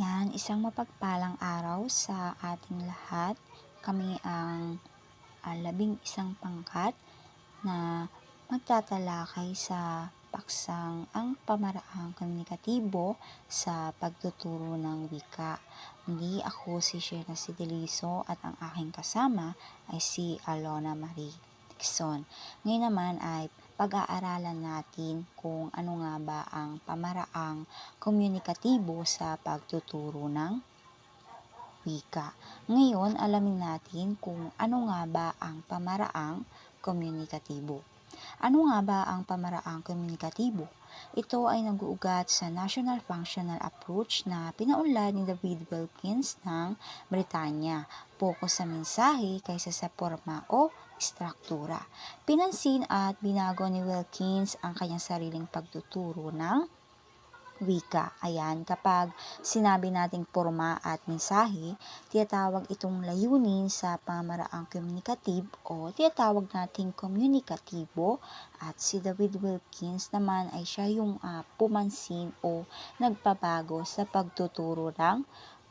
Yan, isang mapagpalang araw sa ating lahat. Kami ang ah, labing isang pangkat na magtatalakay sa paksang ang pamaraang komunikatibo sa pagtuturo ng wika. Muli ako si Shena Sideliso at ang aking kasama ay si Alona Marie Dixon. Ngayon naman ay pag-aaralan natin kung ano nga ba ang pamaraang komunikatibo sa pagtuturo ng wika. Ngayon, alamin natin kung ano nga ba ang pamaraang komunikatibo. Ano nga ba ang pamaraang komunikatibo? Ito ay nag-uugat sa National Functional Approach na pinaunlad ni David Wilkins ng Britanya. Pokus sa mensahe kaysa sa forma o struktura. Pinansin at binago ni Wilkins ang kanyang sariling pagtuturo ng wika. Ayan, kapag sinabi nating forma at mensahe, tinatawag itong layunin sa pamaraang communicative o tinatawag nating komunikatibo at si David Wilkins naman ay siya yung uh, pumansin o nagpabago sa pagtuturo ng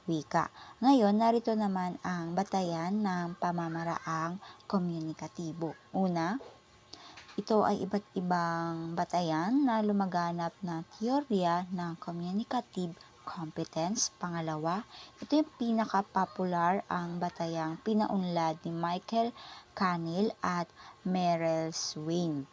wika. Ngayon, narito naman ang batayan ng pamamaraang komunikatibo. Una, ito ay iba't ibang batayan na lumaganap na teorya ng communicative competence. Pangalawa, ito yung pinaka-popular ang batayang pinaunlad ni Michael Canil at Merrill Swain.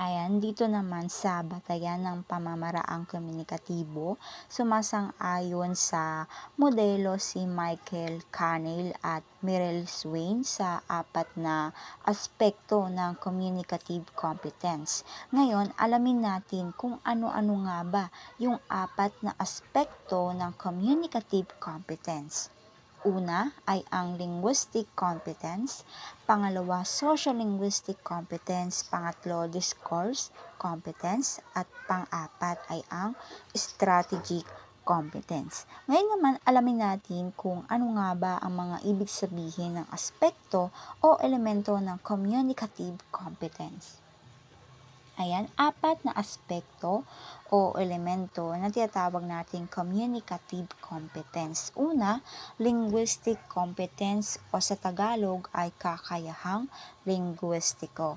Ayan, dito naman sa batayan ng pamamaraang komunikatibo, sumasang-ayon sa modelo si Michael Canel at Merrill Swain sa apat na aspekto ng communicative competence. Ngayon, alamin natin kung ano-ano nga ba yung apat na aspekto ng communicative competence. Una ay ang linguistic competence, pangalawa social-linguistic competence, pangatlo discourse competence, at pang-apat ay ang strategic competence. Ngayon naman, alamin natin kung ano nga ba ang mga ibig sabihin ng aspekto o elemento ng communicative competence. Ayan, apat na aspekto o elemento na tinatawag nating communicative competence. Una, linguistic competence o sa Tagalog ay kakayahang linguistiko.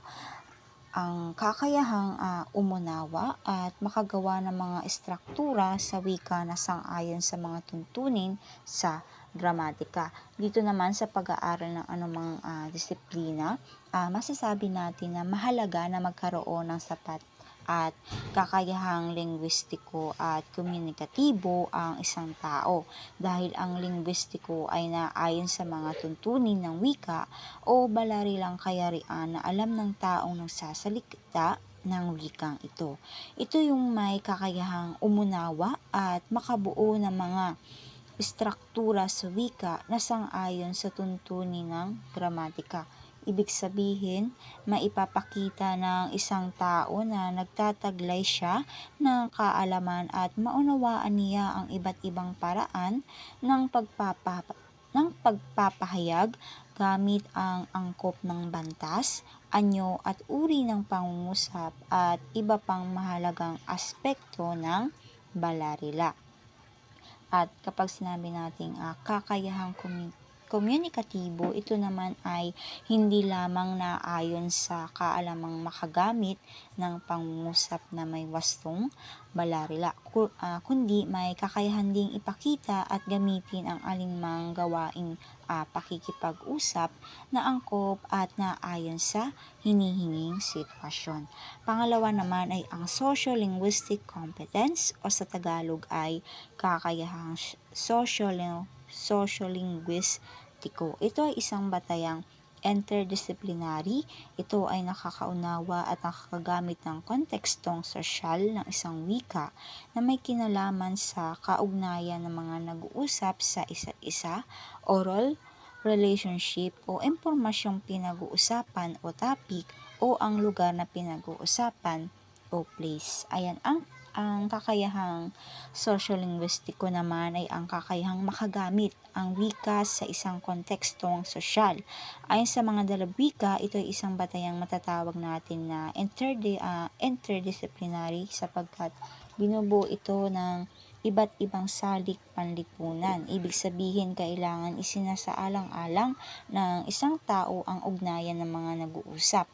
Ang kakayahang uh, umunawa at makagawa ng mga estruktura sa wika na sang-ayon sa mga tuntunin sa gramatika. Dito naman sa pag-aaral ng anumang uh, disiplina, uh, masasabi natin na mahalaga na magkaroon ng sapat at kakayahang lingwistiko at komunikatibo ang isang tao dahil ang lingwistiko ay naayon sa mga tuntunin ng wika o balarilang kayarian na alam ng taong nagsasalita ng wikang ito. Ito yung may kakayahang umunawa at makabuo ng mga istruktura sa wika na sang-ayon sa tuntunin ng gramatika. Ibig sabihin, maipapakita ng isang tao na nagtataglay siya ng kaalaman at maunawaan niya ang iba't ibang paraan ng pagpapa ng pagpapahayag gamit ang angkop ng bantas, anyo at uri ng pangungusap at iba pang mahalagang aspekto ng balarila. At kapag sinabi nating uh, kakayahang komunikatibo, ito naman ay hindi lamang naayon sa kaalamang makagamit ng pangungusap na may wastong balarila, uh, kundi may kakayahan ding ipakita at gamitin ang alinmang gawaing uh, pakikipag-usap na angkop at naayon sa hinihinging sitwasyon. Pangalawa naman ay ang social-linguistic competence o sa Tagalog ay kakayahang social sociolinguistiko. Ito ay isang batayang interdisciplinary. Ito ay nakakaunawa at nakakagamit ng kontekstong sosyal ng isang wika na may kinalaman sa kaugnayan ng mga nag-uusap sa isa't isa, oral relationship o impormasyong pinag-uusapan o topic o ang lugar na pinag-uusapan o place. Ayan ang ang kakayahang sociolinguistiko naman ay ang kakayahang makagamit ang wika sa isang kontekstong sosyal. Ayon sa mga dalabwika, ito ay isang batayang matatawag natin na interde, uh, interdisciplinary sapagkat binubuo ito ng iba't ibang salik panlipunan. Ibig sabihin, kailangan isinasaalang-alang ng isang tao ang ugnayan ng mga nag-uusap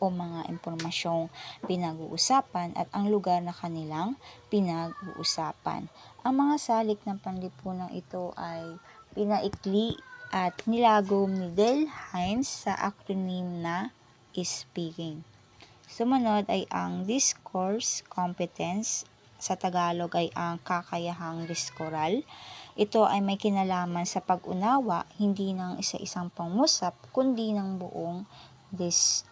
o mga impormasyong pinag-uusapan at ang lugar na kanilang pinag-uusapan. Ang mga salik ng panlipunang ito ay pinaikli at nilagom ni Dale Hines sa acronym na speaking. Sumunod ay ang discourse competence, sa Tagalog ay ang kakayahang diskoral. Ito ay may kinalaman sa pag-unawa hindi ng isa-isang pangusap kundi ng buong dis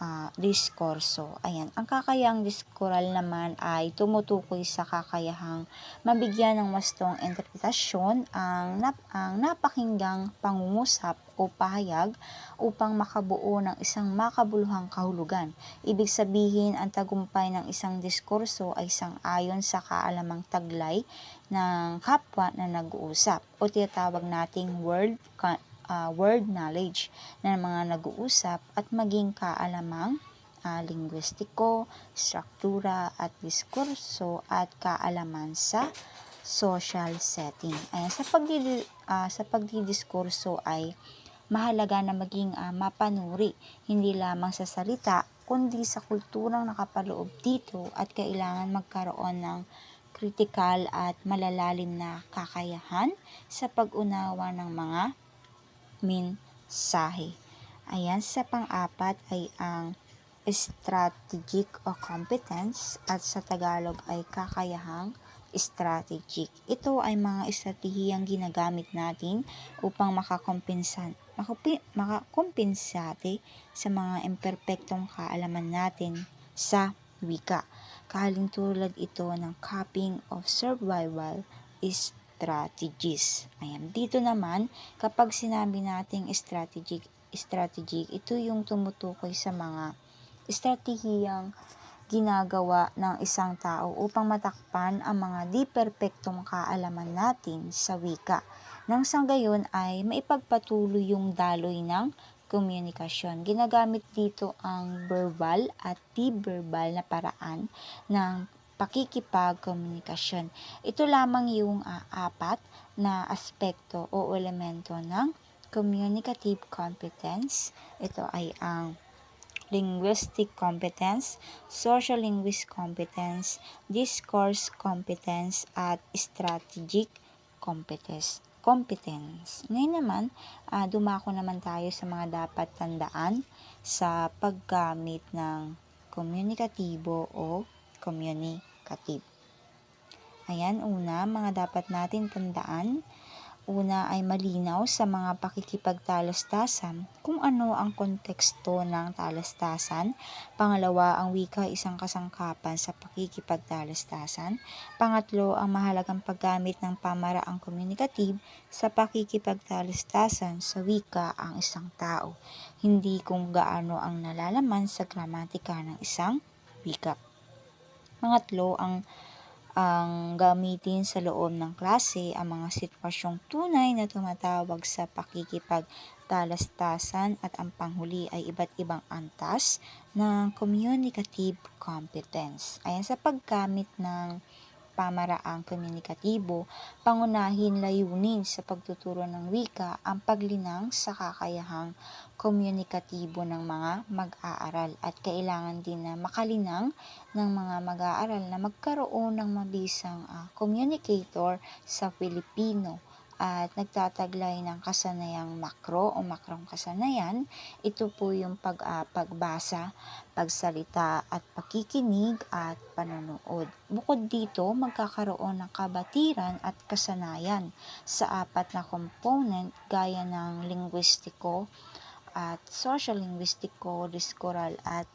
ah, diskurso. Ayan, ang kakayahang diskoral naman ay tumutukoy sa kakayahang mabigyan ng wastong interpretasyon ang, nap ang napakinggang pangungusap o pahayag upang makabuo ng isang makabuluhang kahulugan. Ibig sabihin, ang tagumpay ng isang diskurso ay sang-ayon sa kaalamang taglay ng kapwa na nag-uusap o tinatawag nating word uh, word knowledge ng mga nag-uusap at maging kaalamang uh, linguistiko, struktura at diskurso at kaalaman sa social setting. Ayan, sa pagdi uh, sa pagdidiskurso ay mahalaga na maging uh, mapanuri, hindi lamang sa salita, kundi sa kulturang nakapaloob dito at kailangan magkaroon ng kritikal at malalalim na kakayahan sa pag-unawa ng mga mensahe. Ayan, sa pang-apat ay ang strategic o competence at sa Tagalog ay kakayahang strategic. Ito ay mga estratehiyang ginagamit natin upang makakompensa, makapi, makakompensate sa mga imperpektong kaalaman natin sa wika. Kahalintulad ito ng coping of survival strategies. Ayan. Dito naman, kapag sinabi nating strategic, strategic, ito yung tumutukoy sa mga estratehiyang ginagawa ng isang tao upang matakpan ang mga di perpektong kaalaman natin sa wika. Nang sa gayon ay maipagpatuloy yung daloy ng komunikasyon. Ginagamit dito ang verbal at di-verbal na paraan ng pakikipagkomunikasyon. Ito lamang yung uh, apat na aspekto o elemento ng communicative competence. Ito ay ang linguistic competence, social linguist competence, discourse competence, at strategic competence. competence. Ngayon naman, uh, dumako naman tayo sa mga dapat tandaan sa paggamit ng komunikatibo o communicative. Ayan, una, mga dapat natin tandaan Una ay malinaw sa mga pakikipagtalastasan kung ano ang konteksto ng talastasan. Pangalawa, ang wika isang kasangkapan sa pakikipagtalastasan. Pangatlo, ang mahalagang paggamit ng pamaraang komunikative sa pakikipagtalastasan sa wika ang isang tao. Hindi kung gaano ang nalalaman sa gramatika ng isang wika. Pangatlo, ang ang gamitin sa loob ng klase ang mga sitwasyong tunay na tumatawag sa pakikipagtalastasan at ang panghuli ay iba't ibang antas ng communicative competence. Ayan sa paggamit ng pamaraang komunikatibo, pangunahin layunin sa pagtuturo ng wika ang paglinang sa kakayahang komunikatibo ng mga mag-aaral. At kailangan din na makalinang ng mga mag-aaral na magkaroon ng mabisang uh, communicator sa Filipino at nagtataglay ng kasanayang makro o makrong kasanayan. Ito po yung pag, uh, pagbasa, pagsalita at pakikinig at panonood. Bukod dito, magkakaroon ng kabatiran at kasanayan sa apat na component gaya ng linguistiko at social linguistiko, diskural at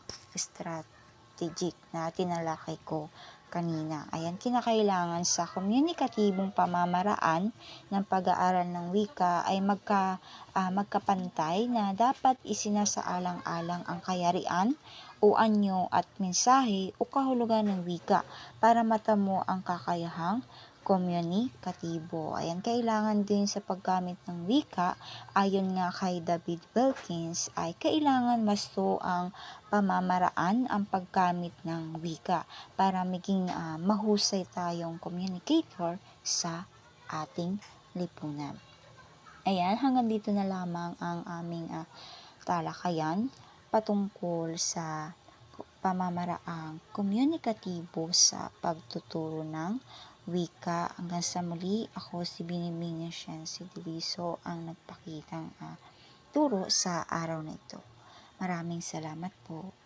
strategic na tinalakay ko kanina. Ayan, kinakailangan sa komunikatibong pamamaraan ng pag-aaral ng wika ay magka, uh, magkapantay na dapat isinasaalang-alang ang kayarian o anyo at mensahe o kahulugan ng wika para matamo ang kakayahang komunikatibo. Ayan, kailangan din sa paggamit ng wika, ayon nga kay David Wilkins, ay kailangan masto ang pamamaraan ang paggamit ng wika para maging uh, mahusay tayong communicator sa ating lipunan. Ayan, hanggang dito na lamang ang aming uh, talakayan patungkol sa pamamaraang komunikatibo sa pagtuturo ng wika. Hanggang sa muli, ako si Binibinya Sciency Diliso ang nagpakitang uh, turo sa araw na ito. Maraming salamat po.